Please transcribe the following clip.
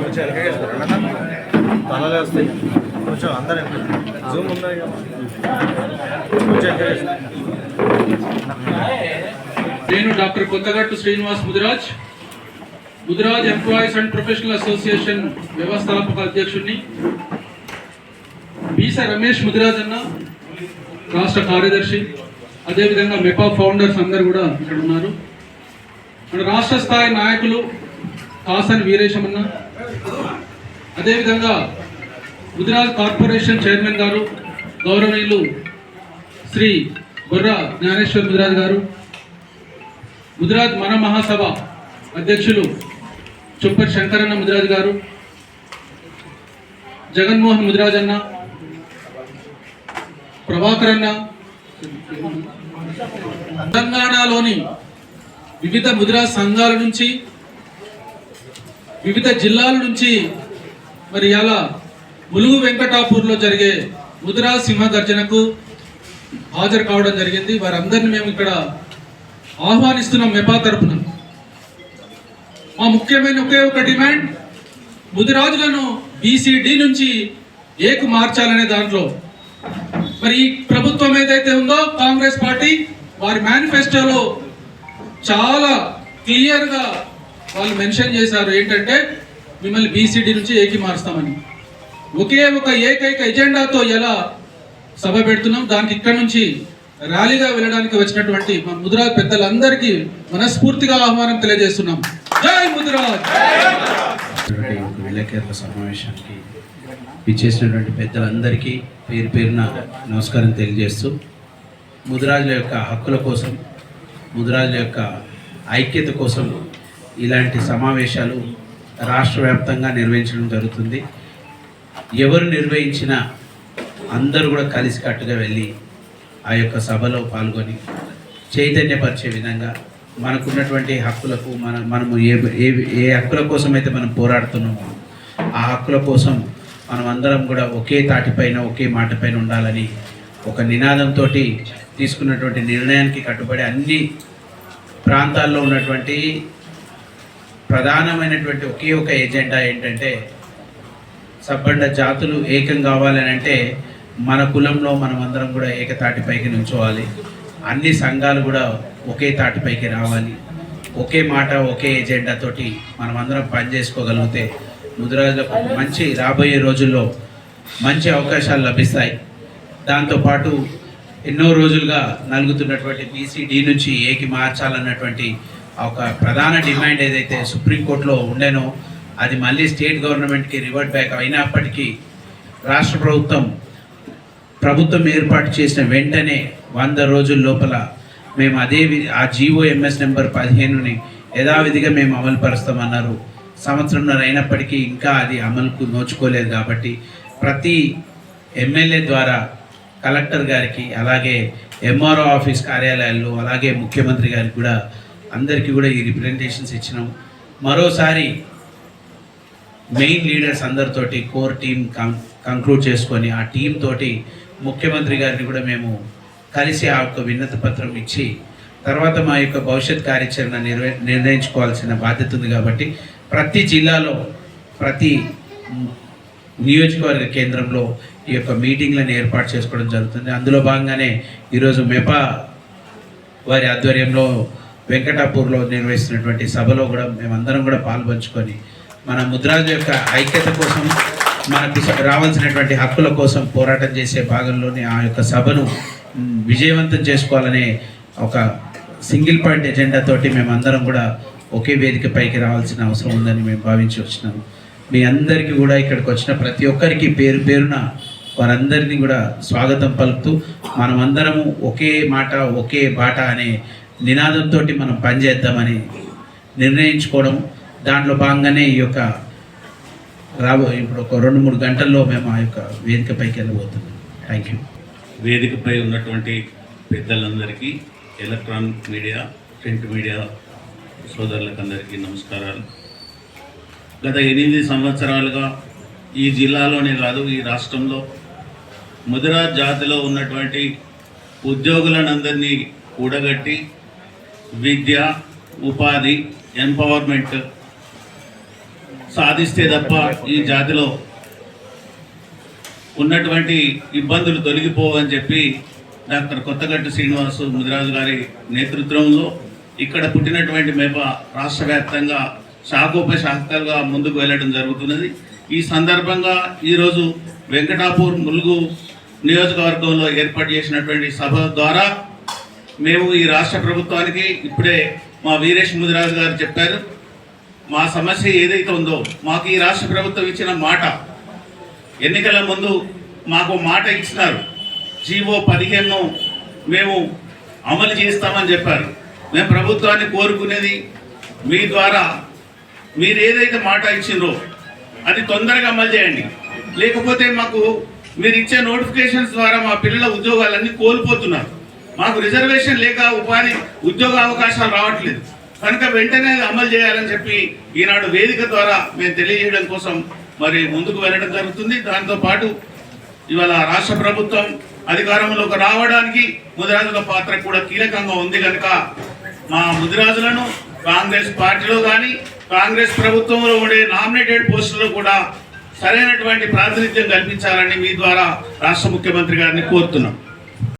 కొంచెం తలలే వస్తాయి కొంచెం అందరూ జూమ్ ఉన్నాయి కొంచెం నేను doctor Kothagattu Srinivas Mudiraj. Mudiraj employees and professional association వ్యవస్థాపక అధ్యక్షుడిని బీస రమేష్ ముదిరాజ్ అన్న రాష్ట్ర కార్యదర్శి. అదేవిధంగా మెపా ఫౌండర్స్ అందరు కూడా ఇక్కడ ఉన్నారు. మన రాష్ట్ర స్థాయి నాయకులు కాసన్ వీరేశమన్న. అదేవిధంగా గుజరాత్ కార్పొరేషన్ చైర్మన్ గారు గౌరవనీయులు శ్రీ బొర్రా జ్ఞానేశ్వర్ గుజరాత్ గారు గుజరాత్ మన మహాసభ అధ్యక్షులు చుప్పర్ శంకరన్న ముదిరాజ్ గారు జగన్మోహన్ ముదిరాజ్ అన్న ప్రభాకర్ అన్న. తెలంగాణలోని వివిధ ముదిరాజ్ సంఘాల నుంచి వివిధ జిల్లాల నుంచి మరి అలా ములుగు వెంకటాపూర్లో జరిగే ముదిరాజ్ సింహగర్జనకు హాజరు కావడం జరిగింది. వారందరిని మేము ఇక్కడ ఆహ్వానిస్తున్నాం మెపా తరపున. మా ముఖ్యమైన ఒకే ఒక డిమాండ్ ముదిరాజులను బీసీడీ నుంచి ఏకు మార్చాలనే దాంట్లో. మరి ఈ ప్రభుత్వం ఏదైతే ఉందో కాంగ్రెస్ పార్టీ వారి మేనిఫెస్టోలో చాలా క్లియర్గా వాళ్ళు మెన్షన్ చేశారు ఏంటంటే మిమ్మల్ని బీసీడీ నుంచి ఏకి మారుస్తామని. ఒకే ఒక ఏకైక ఎజెండాతో ఎలా సభ పెడుతున్నాం దానికి ఇక్కడ నుంచి ర్యాలీగా వెళ్ళడానికి వచ్చినటువంటి మా ముదిరాజ్ పెద్దలందరికీ మనస్ఫూర్తిగా ఆహ్వానం తెలియజేస్తున్నాం. జై ముదిరాజ్ విలేకరుల సమావేశానికి ఇచ్చేసినటువంటి పెద్దలందరికీ పేరు పేరున నమస్కారం తెలియజేస్తూ ముదిరాజుల యొక్క హక్కుల కోసం ముదిరాజుల యొక్క ఐక్యత కోసం ఇలాంటి సమావేశాలు రాష్ట్ర వ్యాప్తంగా నిర్వహించడం జరుగుతుంది. ఎవరు నిర్వహించినా అందరూ కూడా కలిసికట్టుగా వెళ్ళి ఆ యొక్క సభలో పాల్గొని చైతన్యపరిచే విధంగా మనకున్నటువంటి హక్కులకు మన మనము ఏ ఏ ఏ హక్కుల కోసం అయితే మనం పోరాడుతున్నామో ఆ హక్కుల కోసం మనం అందరం కూడా ఒకే తాటిపైన ఒకే మాటపైన ఉండాలని ఒక నినాదంతో తీసుకున్నటువంటి నిర్ణయానికి కట్టుబడి అన్ని ప్రాంతాల్లో ఉన్నటువంటి ప్రధానమైనటువంటి ఒకే ఒక ఎజెండా ఏంటంటే సబ్బండ జాతులు ఏకం కావాలని అంటే మన కులంలో మనం అందరం కూడా ఏకతాటిపైకి నుంచోవాలి. అన్ని సంఘాలు కూడా ఒకే తాటిపైకి రావాలి. ఒకే మాట ఒకే ఎజెండా తోటి మనమందరం పనిచేసుకోగలిగితే ముదిరాజులకు మంచి రాబోయే రోజుల్లో మంచి అవకాశాలు లభిస్తాయి. దాంతోపాటు ఎన్నో రోజులుగా నలుగుతున్నటువంటి బీసీడీ నుంచి ఏకి మార్చాలన్నటువంటి ఒక ప్రధాన డిమాండ్ ఏదైతే సుప్రీంకోర్టులో ఉండేనో అది మళ్ళీ స్టేట్ గవర్నమెంట్కి రివర్ట్ బ్యాక్ అయినప్పటికీ రాష్ట్ర ప్రభుత్వం ప్రభుత్వం ఏర్పాటు చేసిన వెంటనే వంద రోజుల లోపల మేము అదే ఆ జీఓఎంఎస్ నెంబర్ పదిహేనుని యథావిధిగా మేము అమలు పరుస్తామన్నారు సంవత్సరంన్నర అయినప్పటికీ ఇంకా అది అమలుకు నోచుకోలేదు కాబట్టి ప్రతి ఎమ్మెల్యే ద్వారా కలెక్టర్ గారికి అలాగే ఎంఆర్ఓ ఆఫీస్ కార్యాలయాల్లో అలాగే ముఖ్యమంత్రి గారికి కూడా అందరికీ కూడా ఈ రిప్రజెంటేషన్స్ ఇచ్చినాం. మరోసారి మెయిన్ లీడర్స్ అందరితోటి కోర్ టీం కం కంక్లూడ్ చేసుకొని ఆ టీం తోటి ముఖ్యమంత్రి గారిని కూడా మేము కలిసి ఆ యొక్క విన్నతి పత్రం ఇచ్చి తర్వాత మా యొక్క భవిష్యత్ కార్యాచరణ నిర్వ నిర్ణయించుకోవాల్సిన బాధ్యత ఉంది కాబట్టి ప్రతి జిల్లాలో ప్రతి నియోజకవర్గ కేంద్రంలో ఈ యొక్క మీటింగ్లను ఏర్పాటు చేసుకోవడం జరుగుతుంది. అందులో భాగంగానే ఈరోజు మెపా వారి ఆధ్వర్యంలో వెంకటాపూర్లో నిర్వహిస్తున్నటువంటి సభలో కూడా మేమందరం కూడా పాల్పంచుకొని మన ముద్రాజు యొక్క ఐక్యత కోసం మనకు రావాల్సినటువంటి హక్కుల కోసం పోరాటం చేసే భాగంలోనే ఆ యొక్క సభను విజయవంతం చేసుకోవాలనే ఒక సింగిల్ పాయింట్ ఎజెండా తోటి మేమందరం కూడా ఒకే వేదిక పైకి రావాల్సిన అవసరం ఉందని మేము భావించి వచ్చినాము. మీ అందరికీ కూడా ఇక్కడికి వచ్చిన ప్రతి ఒక్కరికి పేరు పేరున వారందరినీ కూడా స్వాగతం పలుకుతూ మనమందరము ఒకే మాట ఒకే బాట అనే నినాదంతో మనం పనిచేద్దామని నిర్ణయించుకోవడం దాంట్లో భాగంగానే ఈ యొక్క రాబో ఇప్పుడు ఒక రెండు మూడు గంటల్లో మేము ఆ యొక్క వేదికపైకి వెళ్ళబోతున్నాం. థ్యాంక్ యూ వేదికపై ఉన్నటువంటి పెద్దలందరికీ ఎలక్ట్రానిక్ మీడియా ప్రింట్ మీడియా సోదరులకందరికీ నమస్కారాలు. గత ఎనిమిది సంవత్సరాలుగా ఈ జిల్లాలోనే కాదు ఈ రాష్ట్రంలో ముదిరాజ్ జాతిలో ఉన్నటువంటి ఉద్యోగులనందరినీ కూడగట్టి విద్య ఉపాధి ఎంపవర్మెంట్ సాధిస్తే తప్ప ఈ జాతిలో ఉన్నటువంటి ఇబ్బందులు తొలగిపోవని చెప్పి డాక్టర్ కొత్తగట్టు శ్రీనివాసు ముదిరాజు గారి నేతృత్వంలో ఇక్కడ పుట్టినటువంటి మేప రాష్ట్ర వ్యాప్తంగా శాఖోపశాఖలుగా ముందుకు వెళ్ళడం జరుగుతున్నది. ఈ సందర్భంగా ఈరోజు వెంకటాపూర్ ములుగు నియోజకవర్గంలో ఏర్పాటు చేసినటువంటి సభ ద్వారా మేము ఈ రాష్ట్ర ప్రభుత్వానికి ఇప్పుడే మా వీరేష్ ముదిరాజు గారు చెప్పారు మా సమస్య ఏదైతే ఉందో మాకు ఈ రాష్ట్ర ప్రభుత్వం ఇచ్చిన మాట ఎన్నికల ముందు మాకు మాట ఇచ్చినారు. జీవో పదిహేను మేము అమలు చేస్తామని చెప్పారు. మేము ప్రభుత్వాన్ని కోరుకునేది మీ ద్వారా మీరు ఏదైతే మాట ఇచ్చిండ్రో అది తొందరగా అమలు చేయండి. లేకపోతే మాకు మీరు ఇచ్చే నోటిఫికేషన్స్ ద్వారా మా పిల్లల ఉద్యోగాలన్నీ కోల్పోతున్నారు. మాకు రిజర్వేషన్ లేక ఉపాధి ఉద్యోగ అవకాశాలు రావట్లేదు. కనుక వెంటనే అమలు చేయాలని చెప్పి ఈనాడు వేదిక ద్వారా మేము తెలియజేయడం కోసం మరి ముందుకు వెళ్ళడం జరుగుతుంది. దాంతో పాటు ఇవాళ రాష్ట్ర ప్రభుత్వం అధికారంలోకి రావడానికి ముదిరాజుల పాత్ర కూడా కీలకంగా ఉంది కనుక మా ముదిరాజులను కాంగ్రెస్ పార్టీలో కానీ కాంగ్రెస్ ప్రభుత్వంలో ఉండే నామినేటెడ్ పోస్టుల్లో కూడా సరైనటువంటి ప్రాతినిధ్యం కల్పించాలని మీ ద్వారా రాష్ట్ర ముఖ్యమంత్రి గారిని కోరుతున్నాం.